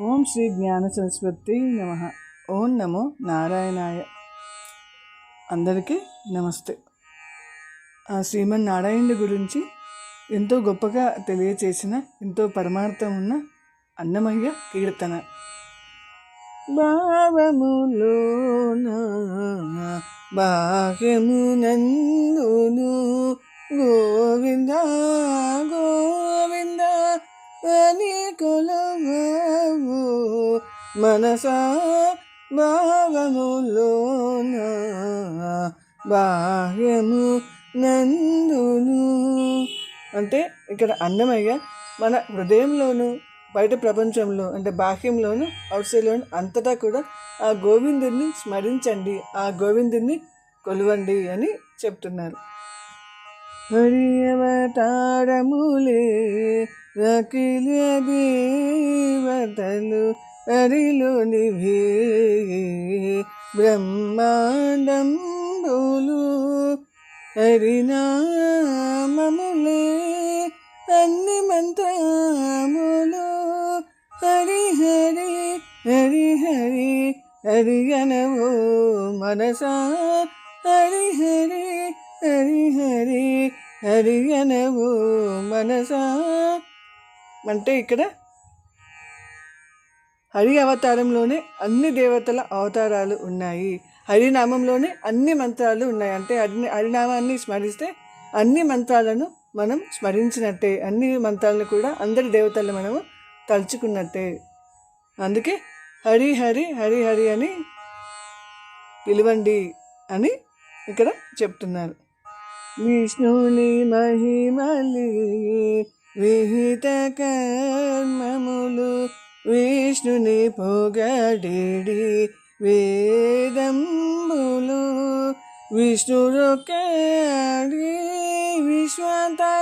ఓం శ్రీ జ్ఞాన సరస్వతి నమ. ఓం నమో నారాయణాయ. అందరికీ నమస్తే. ఆ శ్రీమన్నారాయణుడి గురించి ఎంతో గొప్పగా తెలియచేసిన ఎంతో పరమార్థం ఉన్న అన్నమయ్య కీర్తన. భావములోన బాహ్యమునందును గోవింద గో అని కొలవు మనసా భావములోన? బాహ్యము నందును. అంటే ఇక్కడ అన్నమయ్య మన హృదయంలోను బయట ప్రపంచంలో అంటే బాహ్యంలోను అవుట్ అంతటా కూడా ఆ గోవిందుడిని స్మరించండి ఆ గోవిందుడిని కొలువండి అని చెప్తున్నారు. హరి అవతారములే అఖిల దేవతలు హరిలోనివి బ్రహ్మాండంబులు హరినామములే అన్ని మంత్రములు. హరి హరి హరి హరి హరి అనవో మనసా. హరి హరి హరి హరి హరి అనవో మనసా. అంటే ఇక్కడ హరి అవతారంలోనే అన్ని దేవతల అవతారాలు ఉన్నాయి. హరినామంలోనే అన్ని మంత్రాలు ఉన్నాయి. అంటే హరి హరినామాన్ని స్మరిస్తే అన్ని మంత్రాలను మనం స్మరించినట్టే. అన్ని మంత్రాలను కూడా అందరి దేవతలను మనము తలుచుకున్నట్టే. అందుకే హరి హరి హరి హరి అని పిలవండి అని ఇక్కడ చెప్తున్నారు. విష్ణుని మహిమలి విహిత కర్మములు విష్ణుని పొగడిడి వేదంబులు విష్ణురొక్కడి విశ్వంతరాత్ముడు.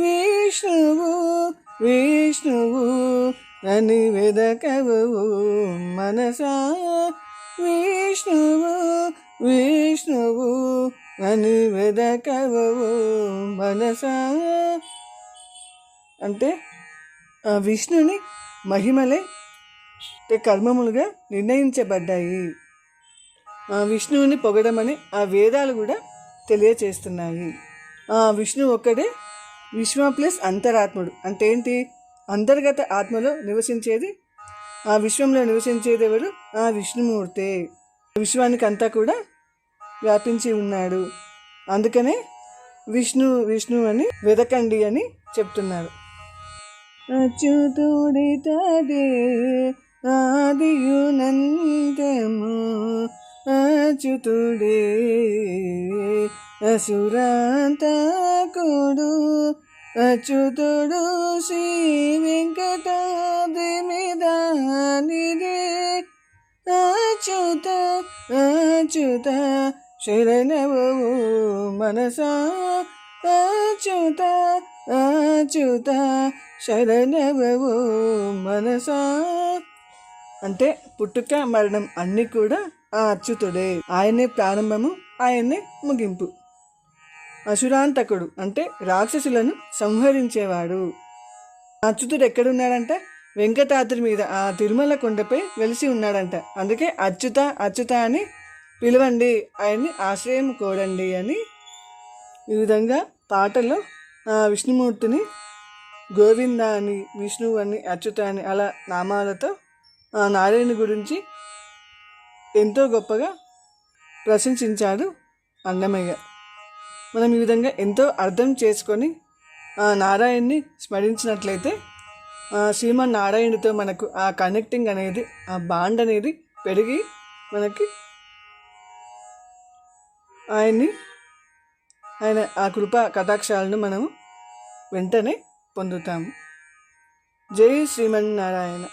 విష్ణువు విష్ణువు అని వెదకవు మనసా. విష్ణువు విష్ణువు అని వెదకవు మనసా? అంటే ఆ విష్ణుని మహిమలే అంటే కర్మములుగా నిర్ణయించబడ్డాయి. ఆ విష్ణువుని పొగడమని ఆ వేదాలు కూడా తెలియచేస్తున్నాయి. ఆ విష్ణు ఒక్కడే విశ్వ ప్లస్ అంతరాత్ముడు. అంటే ఏంటి? అంతర్గత ఆత్మలో నివసించేది ఆ విశ్వంలో నివసించేది ఎవరు? ఆ విష్ణుమూర్తే. విశ్వానికి అంతా కూడా వ్యాపించి ఉన్నాడు. అందుకనే విష్ణు విష్ణు అని వెదకండి అని చెప్తున్నారు అచ్యుతుడి తడే ఆదియునంతము అచ్యుతుడే అసురాంతకుడు అచ్యుతుడు శ్రీ వెంకటాద్రి మీద నిదే అచ్యుత అచ్యుత శరణవు మనసా అచ్యుత అచ్యుత శరణవు మనసా. అంటే పుట్టుక మరణం అన్నీ కూడా ఆ అచ్యుతుడే ఆయనే ప్రారంభము ఆయనే ముగింపు. అసురాంతకుడు అంటే రాక్షసులను సంహరించేవాడు. అచ్యుతుడు ఎక్కడున్నాడంట వెంకటాద్రి మీద ఆ తిరుమల కొండపై వెలిసి ఉన్నాడంట. అందుకే అచ్యుత అచ్యుత అని పిలవండి ఆయన్ని ఆశ్రయం కోడండి అని ఈ విధంగా పాటలో విష్ణుమూర్తిని గోవింద అని విష్ణువు అని అచ్యుత అని అలా నామాలతో ఆ నారాయణ గురించి ఎంతో గొప్పగా ప్రశంసించాడు అన్నమయ్య. మనం ఈ విధంగా ఎంతో అర్థం చేసుకొని ఆ నారాయణ్ణి స్మరించినట్లయితే ఆ శ్రీమన్ నారాయణుడితో మనకు ఆ కనెక్టింగ్ అనేది ఆ బాండ్ అనేది పెరిగి మనకి ఆయన్ని ఆయన ఆ కృపా కటాక్షాలను మనము వెంటనే పొందుతాము. జై శ్రీమన్నారాయణ.